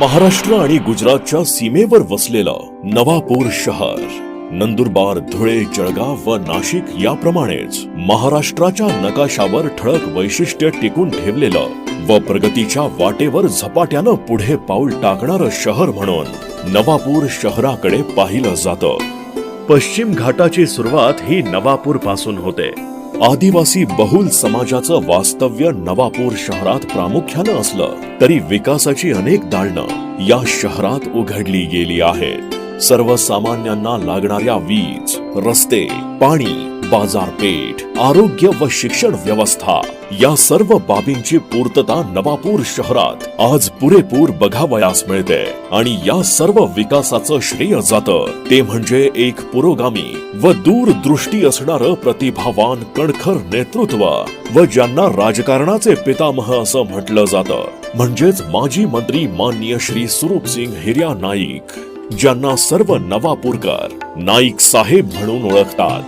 महाराष्ट्र आणि गुजरातच्या सीमेवर वसलेलं नवापूर शहर. नंदुरबार धुळे जळगाव व नाशिक याप्रमाणेच महाराष्ट्राच्या नकाशावर ठळक वैशिष्ट्य टिकून ठेवलेलं व प्रगतीच्या वाटेवर झपाट्यानं पुढे पाऊल टाकणारं शहर म्हणून नवापूर शहराकडे पाहिलं जातं. पश्चिम घाटाची सुरुवात ही नवापूरपासून होते. आदिवासी बहुल समाजाचं वास्तव्य नवापूर शहरात प्रामुख्यानं असलं तरी विकासाची अनेक दालनं या शहरात उघडली गेली आहेत. सर्वसामान्यांना लागणाऱ्या वीज रस्ते पाणी बाजारपेठ आरोग्य व शिक्षण व्यवस्था या सर्व बाबींची पूर्तता नवापूर शहरात आज पुरेपूर बघावयास मिळते. आणि या सर्व विकासाचं श्रेय जातं ते म्हणजे एक पुरोगामी व दूरदृष्टी असणारं प्रतिभावान कणखर नेतृत्व व ज्यांना राजकारणाचे पितामह असं म्हटलं जातं. म्हणजेच माजी मंत्री माननीय श्री सुरूप सिंग हिर्या नाईक ज्यांना सर्व नवापूरकर नाईक साहेब म्हणून ओळखतात.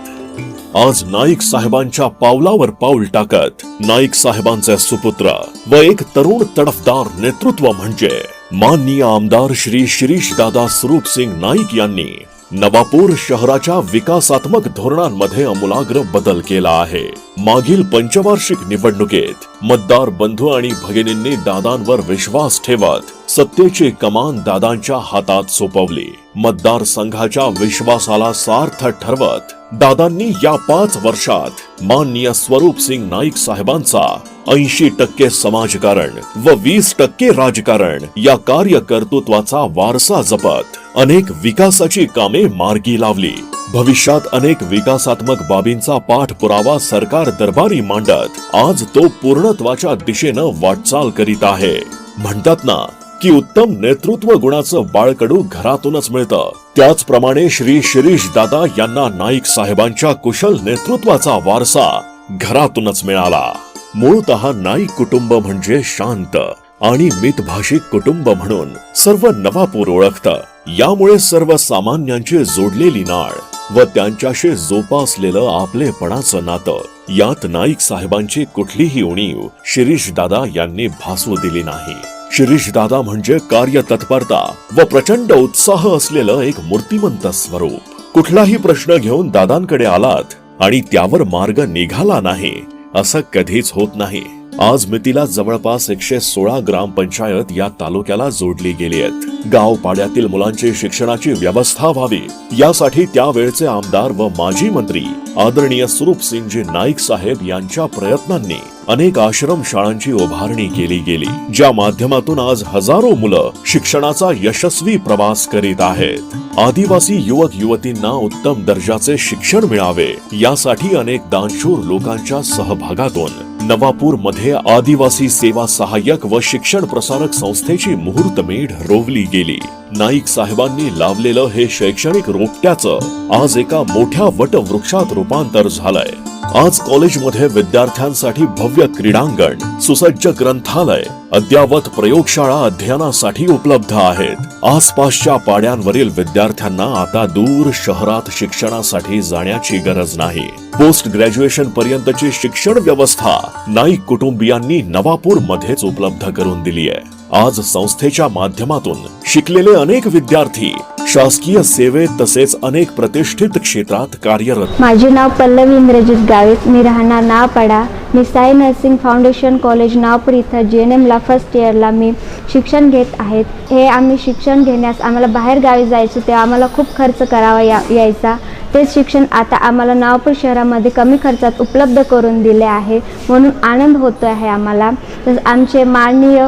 आज नाईक साहेबांच्या पावलावर पाऊल टाकत नाईक साहेबांचे सुपुत्र व एक तरुण तडफदार नेतृत्व म्हणजे माननीय आमदार श्री शिरीष दादा स्वरूप सिंग नाईक यांनी नवापूर शहराच्या विकासात्मक धोरणांमध्ये अमूलाग्र बदल केला आहे. मागील पंचवार्षिक निवडणुकीत मतदार बंधू आणि भगिनींनी दादांवर विश्वास ठेवत सत्तेची कमान दादांच्या हातात सोपवली. मतदार संघाच्या विश्वासाला सार्थ ठरवत दादांनी या पाच वर्षात माननीय स्वरूप सिंग नाईक साहेबांचा ऐंशी टक्के समाजकारण व वीस टक्के राजकारण या कार्यकर्तृत्वाचा वारसा जपत अनेक विकासाची कामे मार्गी लावली. भविष्यात अनेक विकासात्मक बाबींचा पाठपुरावा सरकार दरबारी मांडत आज तो पूर्णत्वाच्या दिशेनं वाटचाल करीत आहे. म्हणतात ना की उत्तम नेतृत्व गुणाचं बाळकडू घरातूनच मिळतं. त्याचप्रमाणे श्री शिरीष दादा यांना नाईक साहेबांच्या कुशल नेतृत्वाचा वारसा घरातूनच मिळाला. मूळत नाईक कुटुंब म्हणजे शांत आणि मितभाषिक कुटुंब म्हणून सर्व नवापूर ओळखतं. यामुळे सर्वसामान्यांची जोडलेली नाळ व त्यांच्याशी जोपासलेलं आपलेपणाचं नातं. यात नाईक साहेबांची कुठलीही उणीव शिरीष दादा यांनी भासू दिली नाही. शिरीष दादा म्हणजे कार्यतत्परता व प्रचंड उत्साह असलेलं एक मूर्तिमंत स्वरूप. कुठलाही प्रश्न घेऊन दादांकडे आलात आणि त्यावर मार्ग निघाला नाही असं कधीच होत नाही. आज मितीला जवळपास एकशे सोळा ग्रामपंचायत या तालुक्याला जोडली गेली आहेत. गाव पाड्यातील मुलांची शिक्षणाची व्यवस्था व्हावी यासाठी त्यावेळचे आमदार व माजी मंत्री आदरणीय स्वरूप सिंगजी नाईक साहेब यांच्या प्रयत्नांनी अनेक आश्रम शाळांची उभारणी केली गेली ज्या माध्यमातून आज हजारो मुलं शिक्षणाचा यशस्वी प्रवास करीत आहेत. आदिवासी युवक युवतींना उत्तम दर्जाचे शिक्षण मिळावे यासाठी अनेक दानशूर लोकांच्या सहभागातून नवापूरमध्ये आदिवासी सेवा सहाय्यक व शिक्षण प्रसारक संस्थेची मुहूर्तमेढ रोवली गेली. नाईक साहेबांनी लावलेलं हे शैक्षणिक रोपट्याचं आज एका मोठ्या वटवृक्षात रूपांतर झालंय. आज कॉलेजमध्ये विद्यार्थ्यांसाठी भव्य क्रीडांगण सुसज्ज ग्रंथालय अद्यावत प्रयोगशाळा अध्ययनासाठी उपलब्ध आहेत. आसपासच्या पाड्यांवरील विद्यार्थ्यांना आता दूर शहरात शिक्षणासाठी जाण्याची गरज नाही. पोस्ट ग्रॅज्युएशन पर्यंतची शिक्षण व्यवस्था नाईक कुटुंबियांनी नवापूर मध्येच उपलब्ध करून दिली आहे. आज संस्थेच्या माध्यमातून शिकलेले अनेक विद्यार्थी शासकीय सेवेत तसेच अनेक प्रतिष्ठित क्षेत्रात कार्यरत. माझे नाव पल्लवी इंद्रजित गावित मी राहणार पडा मी Sai nursing foundation college Nagpur इथं जी एन एमला फर्स्ट इयरला मी शिक्षण घेत आहेत. हे आम्ही शिक्षण घेण्यास आम्हाला बाहेर गावी जायचो तेव्हा आम्हाला खूप खर्च करावा या यायचा. तेच शिक्षण आता आम्हाला नागपूर शहरामध्ये कमी खर्चात उपलब्ध करून दिले आहे म्हणून आनंद होतो आहे आम्हाला. तसं आमचे माननीय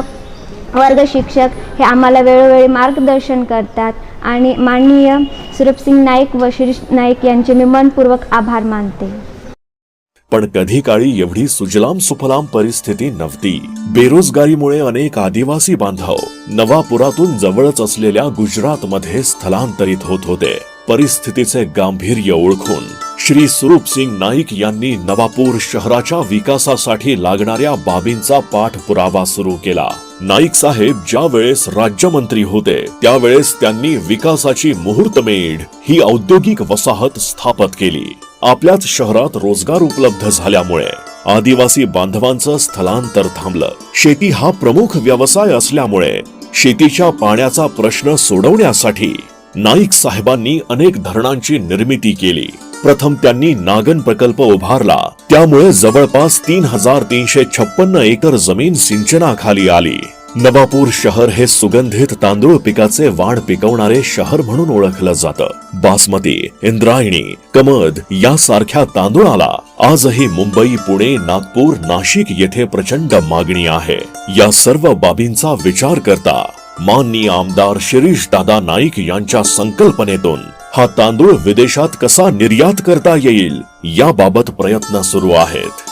वर्ग शिक्षक हे आम्हाला वेळोवेळी मार्गदर्शन करतात. आणि माननीय सुरभसिंग नाईक व शिरीष नाईक यांचे मी मनपूर्वक आभार मानते. पण कधी काळी एवढी सुजलाम सुफलाम परिस्थिती नव्हती. बेरोजगारीमुळे अनेक आदिवासी बांधव नवापुरातून जवळच असलेल्या गुजरातमध्ये स्थलांतरित होत होते. परिस्थितीचे गांभीर्य ओळखून श्री स्वरूप सिंग नाईक यांनी नवापूर शहराच्या विकासासाठी लागणाऱ्या बाबींचा पाठपुरावा सुरू केला. नाईक साहेब ज्या वेळेस राज्यमंत्री होते त्यावेळेस त्यांनी विकासाची मुहूर्तमेढ ही औद्योगिक वसाहत स्थापत केली. आपल्याच शहरात रोजगार उपलब्ध झाल्यामुळे आदिवासी बांधवांचं स्थलांतर थांबलं. शेती हा प्रमुख व्यवसाय असल्यामुळे शेतीच्या पाण्याचा प्रश्न सोडवण्यासाठी नाईक साहेबांनी अनेक धरणांची निर्मिती केली. प्रथम त्यांनी नागन प्रकल्प उभारला. त्यामुळे जवळपास तीन हजार तीनशे छप्पन्न एकर जमीन सिंचनाखाली आली. नवापूर शहर हे सुगंधित तांदूळ पिकाचे वाढ पिकवणारे शहर म्हणून ओळखलं जातं. बासमती इंद्रायणी कमद यासारख्या तांदूळाला आजही मुंबई पुणे नागपूर नाशिक येथे प्रचंड मागणी आहे. या सर्व बाबींचा विचार करता माननीय आमदार शिरीष दादा नाईक यांच्या संकल्पनेतून हा तांदूळ विदेशात कसा निर्यात करता येईल याबाबत प्रयत्न सुरू आहेत.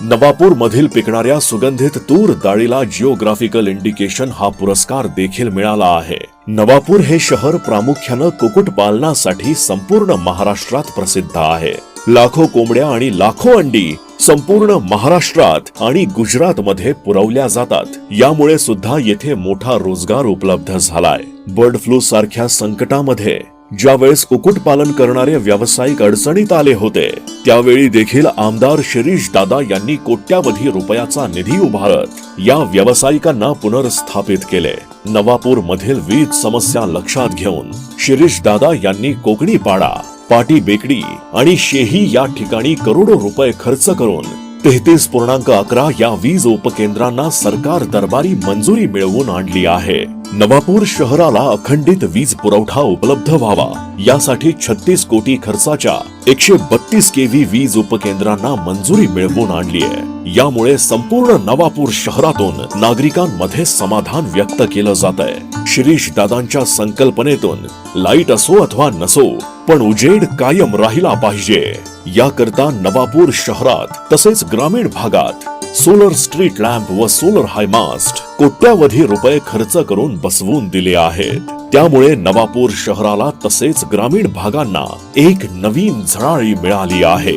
नवापूर मधील पिकणाऱ्या सुगंधित तूर डाळीला जिओग्राफिकल इंडिकेशन हा पुरस्कार देखील मिळाला आहे. नवापूर हे शहर प्रामुख्यानं कुक्कुटपालनासाठी संपूर्ण महाराष्ट्रात प्रसिद्ध आहे. लाखो कोंबड्या आणि लाखो अंडी संपूर्ण महाराष्ट्रात आणि गुजरात मध्ये पुरवल्या जातात. यामुळे सुद्धा येथे मोठा रोजगार उपलब्ध झालाय. बर्ड फ्लू सारख्या संकटामध्ये ज्यावेळेस कुक्कुटपालन करणारे व्यावसायिक अडचणीत आले होते त्यावेळी देखील आमदार शिरीष दादा यांनी कोट्यावधी रुपयाचा निधी उभारत या व्यावसायिकांना पुनर्स्थापित केले. नवापूर मधील वीज समस्या लक्षात घेऊन शिरीष दादा यांनी कोकणी पाडा पाटी बेकडी आणि शेही या ठिकाणी करोडो रुपये खर्च करून तेहतीस पूर्णांक अकरा या वीज उपकेंद्रांना सरकार दरबारी मंजुरी मिळवून आणली आहे. नवापूर शहराला अखंडित वीज पुरवठा उपलब्ध व्हावा. यासाठी छत्तीस कोटी खर्चाच्या एकशे बत्तीस केव्ही वीज उपकेंद्रांना मंजुरी मिळवून आणली आहे. यामुळे संपूर्ण नवापूर शहरातून नागरिकांमध्ये समाधान व्यक्त केलं जात आहे. शिरीष दादांच्या संकल्पनेतून लाइट असो अथवा नसो पण उजेड कायम राहिला पाहिजे. याकरता नवापूर शहरात तसेच ग्रामीण भागात सोलर स्ट्रीट लॅम्प व सोलर हायमास्ट कोट्यावधी रुपये खर्च करून बसवून दिले आहेत. त्यामुळे नवापूर शहराला तसेच ग्रामीण भागांना एक नवीन झळाळी मिळाली आहे.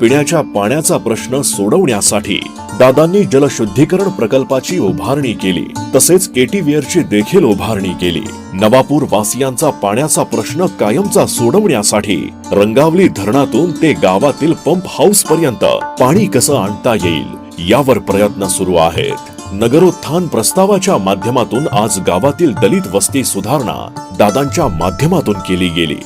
पिण्याच्या पाण्याचा प्रश्न सोडवण्यासाठी दादांनी जलशुद्धीकरण प्रकल्पाची उभारणी केली. तसेच केटीवेअरची देखील उभारणी केली. नवापूर वासियांचा पाण्याचा प्रश्न कायमचा सोडवण्यासाठी रंगावली धरणातून ते गावातील पंप हाऊस पर्यंत पाणी कसं आणता येईल? यावर प्रयत्न सुरू आहेत. नगरोत्थान प्रस्तावाच्या माध्यमातून आज गावातील दलित वस्ती सुधारणा दादांच्या माध्यमातून केली गेली.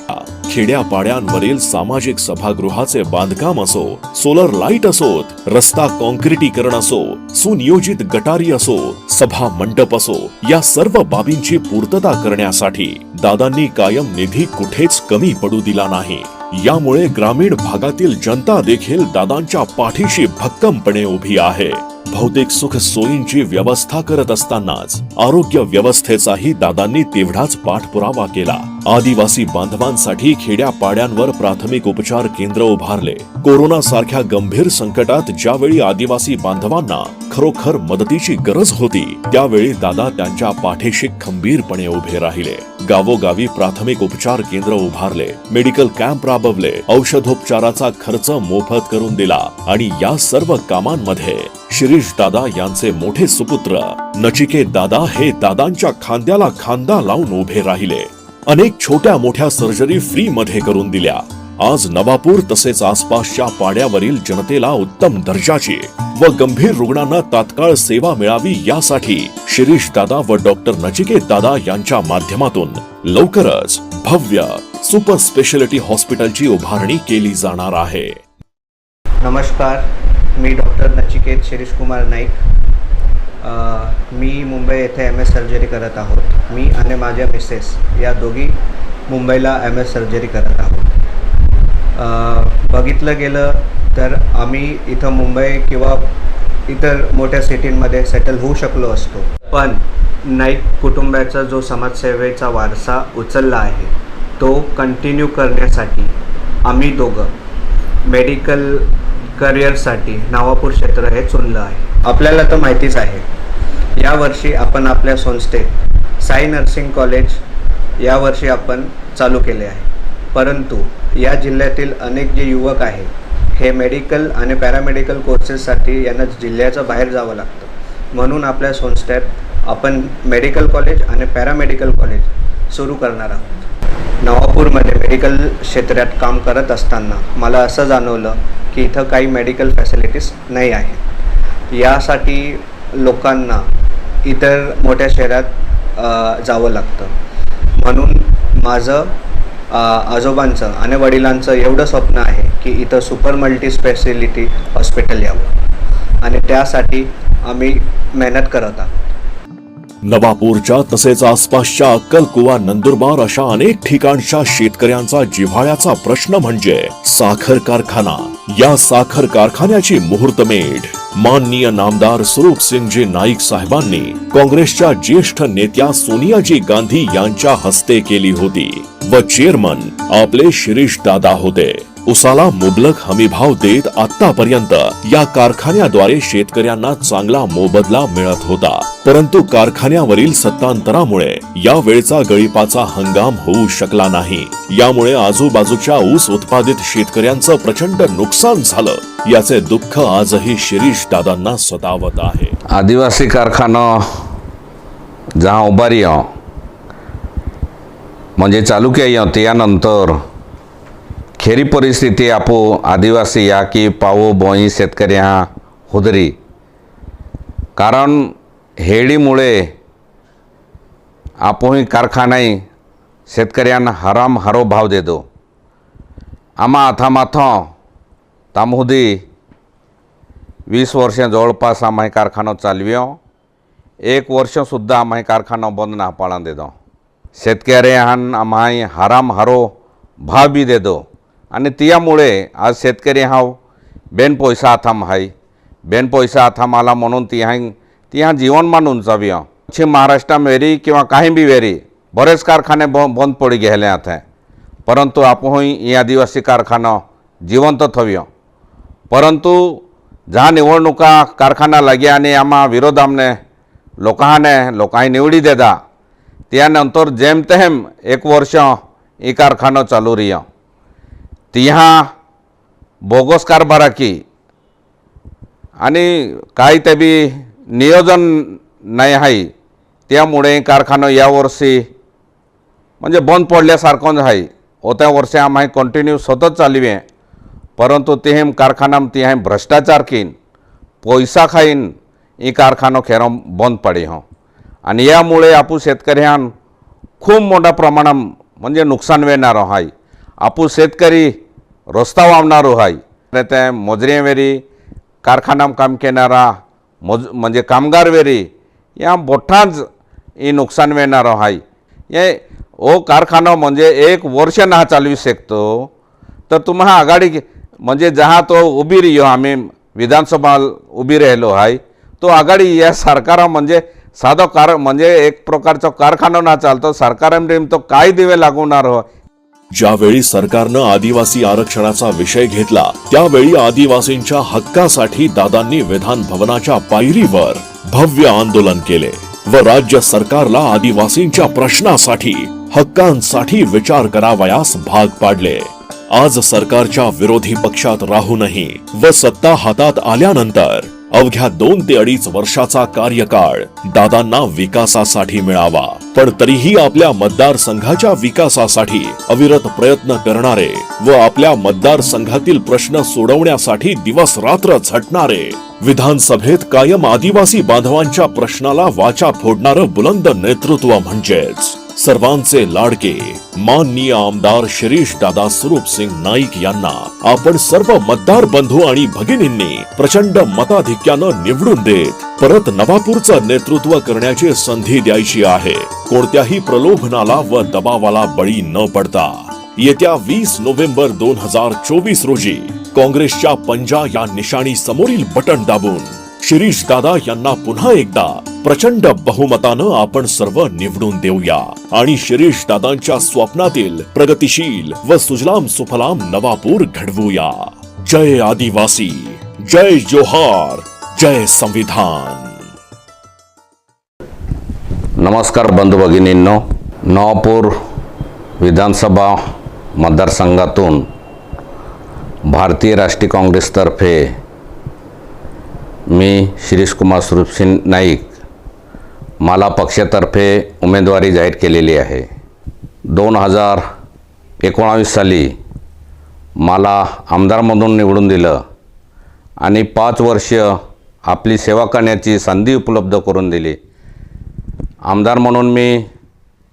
खेड्यापाड्यांवरील सामाजिक सभागृहाचे बांधकाम असो सोलर लाइट असोत रस्ता कॉन्क्रिटीकरण असो सुनियोजित गटारी असो सभा मंडप असो या सर्व बाबींची पूर्तता करण्यासाठी दादांनी कायम निधी कुठेच कमी पडू दिला नाही. यामुळे ग्रामीण भागातील जनता देखील दादांच्या पाठीशी भक्कमपणे उभी आहे. भौतिक सुख सोयींची व्यवस्था करत असतानाच आरोग्य व्यवस्थेचाही दादांनी तेवढाच पाठपुरावा केला. आदिवासी बांधवांसाठी खेड्यापाड्यांवर प्राथमिक उपचार केंद्र उभारले. कोरोना सारख्या गंभीर संकटात ज्यावेळी आदिवासी बांधवांना खरोखर मदतीची गरज होती त्यावेळी दादा त्यांच्या पाठीशी खंबीरपणे उभे राहिले. गावोगावी प्राथमिक उपचार केंद्र उभारले. मेडिकल कॅम्प राबवले. औषधोपचाराचा खर्च मोफत करून दिला. आणि या सर्व कामांमध्ये शिरीष दादा यांचे मोठे सुपुत्र नचिकेत दादा हे दादांच्या खांद्याला खांदा लावून उभे राहिले. अनेक छोट्या मोठ्या सर्जरी फ्री मध्ये करून दिल्या. आज नवापूर तसेच आसपासच्या पाड्यावरील जनतेला उत्तम दर्जाची व गंभीर रुग्णांना तात्काळ सेवा मिळावी यासाठी शिरीष दादा व डॉक्टर नचिकेत दादा यांच्या माध्यमातून लवकरच भव्य सुपर स्पेशालिटी हॉस्पिटलची उभारणी केली जाणार आहे. नमस्कार मी डॉक्टर नचिकेत शिरीषकुमार नाईक. मी मुंबई येथे एम एस सर्जरी करत आहोत. मी आणि माझ्या मिसेस या दोघी मुंबईला एम एस सर्जरी करत आहोत. बघितलं गेलं तर आम्ही इथं मुंबई किंवा इतर मोठ्या सिटींमध्ये सेटल होऊ शकलो असतो. पण नाईक कुटुंबाचा जो समाजसेवेचा वारसा उचलला आहे तो कंटिन्यू करण्यासाठी आम्ही दोघं मेडिकल करिअरसाठी नावापूर क्षेत्र हे चुनलं आहे. आपल्याला तर माहितीच आहे. यावर्षी आपण आपल्या संस्थेत साई नर्सिंग कॉलेज यावर्षी आपण चालू केले आहे. परंतु या जिल्ह्यातील अनेक जे युवक आहेत हे मेडिकल आणि पॅरामेडिकल कोर्सेससाठी यांना जिल्ह्याचं बाहेर जावं लागतं. म्हणून आपल्या संस्थेत आपण मेडिकल कॉलेज आणि पॅरामेडिकल कॉलेज सुरू करणार आहोत. नवापूरमध्ये मेडिकल क्षेत्रात काम करत असताना मला असं जाणवलं की इथं काही मेडिकल फॅसिलिटीज नाही आहेत. यासाठी लोकांना इतर मोठ्या शहरात जावं लागतं. म्हणून माझं आजोबांचं आणि वडिलांचं एवढं स्वप्न आहे की इथं सुपर मल्टी स्पेशलिटी हॉस्पिटल यावं. आणि त्यासाठी आम्ही मेहनत करत आहोत. नवापूरच्या तसेच आसपासच्या अक्कलकुवा नंदुरबार अशा अनेक ठिकाणच्या शेतकऱ्यांचा जिव्हाळ्याचा प्रश्न म्हणजे साखर कारखाना. या साखर कारखान्याची मुहूर्तमेढ. माननीय नामदार स्वरूप सिंगजी नाईक साहेबांनी काँग्रेसच्या ज्येष्ठ नेत्या सोनियाजी गांधी यांच्या हस्ते केली होती व चेअरमन आपले शिरीष दादा होते. उसाला मुबलक हमीभाव देत आतापर्यंत या कारखान्याद्वारे शेतकऱ्यांना चांगला मोबदला मिळत होता. परंतु कारखान्यावरील सत्तांतरामुळे या वेळचा गळीपाचा हंगाम होऊ शकला नाही. यामुळे आजूबाजूच्या ऊस उत्पादित शेतकऱ्यांचं प्रचंड नुकसान झालं. याचे दुःख आजही शिरीष दादांना सतावत आहे. आदिवासी कारखाना जहा उभारी म्हणजे चालू केली या त्यानंतर खेरी परिस्थिती आपो आदिवासी या की पावो बोई शेतकऱ्या हुदरी। कारण हेळीमुळे आपोही कारखानाही शेतकऱ्यांना हराम हारो भाव देतो। आम्हा हातामाथ तामहुदी वीस वर्षां जवळपास आम्हा कारखानो चालव्यो। एक वर्षसुद्धा आम्हा हे कारखानो बंद ना पाळा देतो। शेतकऱ्यान आम्हा हाराम हारो भाव बी देतो। आणि त्यामुळे आज शेतकरी हाव बेन पैसा हाताम हाय बेन पैसा हाताम आला म्हणून ती हाय ती हा जीवनमान उंचाव्यो पश्चिम महाराष्ट्रात वेरी किंवा काही बी वेरी बरेच कारखाने ब बंद पडी गेले आता परंतु आपण ही आदिवासी कारखानो जिवंत थव्यो परंतु ज्या निवडणुका कारखाना लागया आणि आम्हा विरोध आमने लोकांने लोकांनी निवडी देता त्यानंतर जेमतेम एक वर्ष ही कारखानो चालू रियो तिहा बोगस कारभाराकी आणि काही ते बी नियोजन नाही आहे त्यामुळे कारखानो यावर्षी म्हणजे बंद पडल्यासारखं आहे. होत्या वर्षी आम्ही कंटिन्यू सतत चालवे परंतु ते हेम कारखानाम ती भ्रश्टाचार कीन पैसा खाईन ही कारखानो खेरो बंद पडे हो. आणि यामुळे आपू शेतकऱ्यां खूप मोठ्या प्रमाणात म्हणजे नुकसान वेणारो हाय आपू शेतकरी रस्ता वावणारो हाय. आणि ते मोजरे वेरी कारखानाम काम केणारा मोज म्हणजे कामगार वेरी या मोठाच ही नुकसान मिळणार हाय. हे हो कारखानो म्हणजे एक वर्ष ना चालू शकतो तर तुम्हा आघाडी म्हणजे जहा तो उभी रहियो आम्ही विधानसभा उभी राहिलो आहे तो आघाडी या सरकारा म्हणजे साधो कार म्हणजे एक प्रकारचा कारखानो ना चालतो सरकारान तो काय दिवे लागवणार हो ज्यावेळी सरकारनं आदिवासी आरक्षणाचा विषय घेतला त्यावेळी आदिवासींच्या हक्कासाठी दादांनी विधान भवनाच्या पायरीवर भव्य आंदोलन केले व राज्य सरकारला आदिवासींच्या प्रश्नासाठी हक्कांसाठी विचार करावयास भाग पाडले. आज सरकारच्या विरोधी पक्षात राहूनही व सत्ता हातात आल्यानंतर अवघ्या दोन ते अडीच वर्षाचा कार्यकाळ दादांना विकासासाठी मिळावा. पण तरीही आपल्या मतदारसंघाच्या विकासासाठी अविरत प्रयत्न करणारे व आपल्या मतदारसंघातील प्रश्न सोडवण्यासाठी दिवस रात्र झटणारे विधानसभेत कायम आदिवासी बांधवांच्या प्रश्नाला वाचा फोडणारं बुलंद नेतृत्व म्हणजेच सर्वांचे लाडके. माननीय आमदार शिरीष दादा स्वरूप सिंग नाईक यांना आपण सर्व मतदार बंधू आणि भगिनींनी प्रचंड मताधिक्यानं निवडून देत परत नवापूरचं नेतृत्व करण्याची संधी द्यायची आहे. कोणत्याही प्रलोभनाला व दबावाला बळी न पडता. येत्या वीस नोव्हेंबर दोन हजार चोवीस रोजी काँग्रेसच्या पंजा या निशाणी समोरील बटन दाबून शिरीष दादा यांना पुन्हा एकदा प्रचंड बहुमतानं आपण सर्व निवडून देऊया. आणि शिरीष दादांच्या स्वप्नातील प्रगतिशील व सुजलाम सुफलाम नवापूर घडवूया. जय आदिवासी जय जोहार जय संविधान. नमस्कार बंधू भगिनींनो. नवापूर विधानसभा मतदारसंघातून भारतीय राष्ट्रीय काँग्रेसतर्फे मी शिरीष कुमार स्वरूपसिंग नाईक मला पक्षातर्फे उमेदवारी जाहीर केलेली आहे. दोन हजार एकोणावीस साली मला आमदारमधून निवडून दिलं आणि पाच वर्ष आपली सेवा करण्याची संधी उपलब्ध करून दिली. आमदार म्हणून मी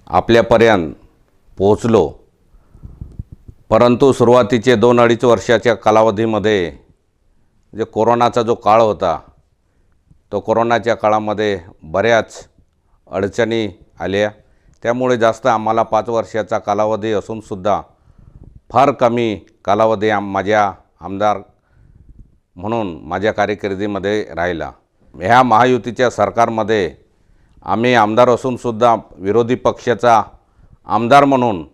आपल्यापर्यंत पोहोचलो. परंतु सुरुवातीचे दोन अडीच वर्षाच्या कालावधीमध्ये जे कोरोनाचा जो काळ होता तो कोरोनाच्या काळामध्ये बऱ्याच अडचणी आल्या. त्यामुळे जास्त आम्हाला पाच वर्षाचा कालावधी असूनसुद्धा फार कमी कालावधी आम माझ्या आमदार म्हणून माझ्या कारकिर्दीमध्ये राहिला. ह्या महायुतीच्या सरकारमध्ये आम्ही आमदार असूनसुद्धा विरोधी पक्षाचा आमदार म्हणून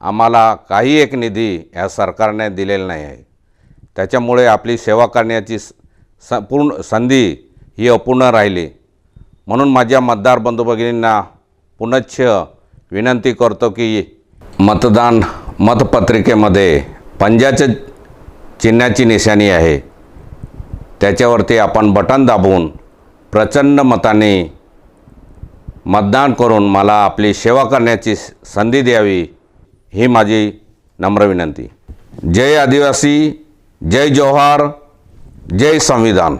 आम्हाला काही एक निधी ह्या सरकारने दिलेला नाही आहे. त्याच्यामुळे आपली सेवा करण्याची स स पूर्ण संधी ही अपूर्ण राहिली. म्हणून माझ्या मतदार बंधू भगिनींना पुनश्च विनंती करतो की मतदान मतपत्रिकेमध्ये पंजाच्या चिन्हाची निशाणी आहे. त्याच्यावरती आपण बटन दाबून प्रचंड मताने मतदान करून मला आपली सेवा करण्याची संधी द्यावी ही माझी नम्र विनंती. जय आदिवासी जय जोहार जय संविधान.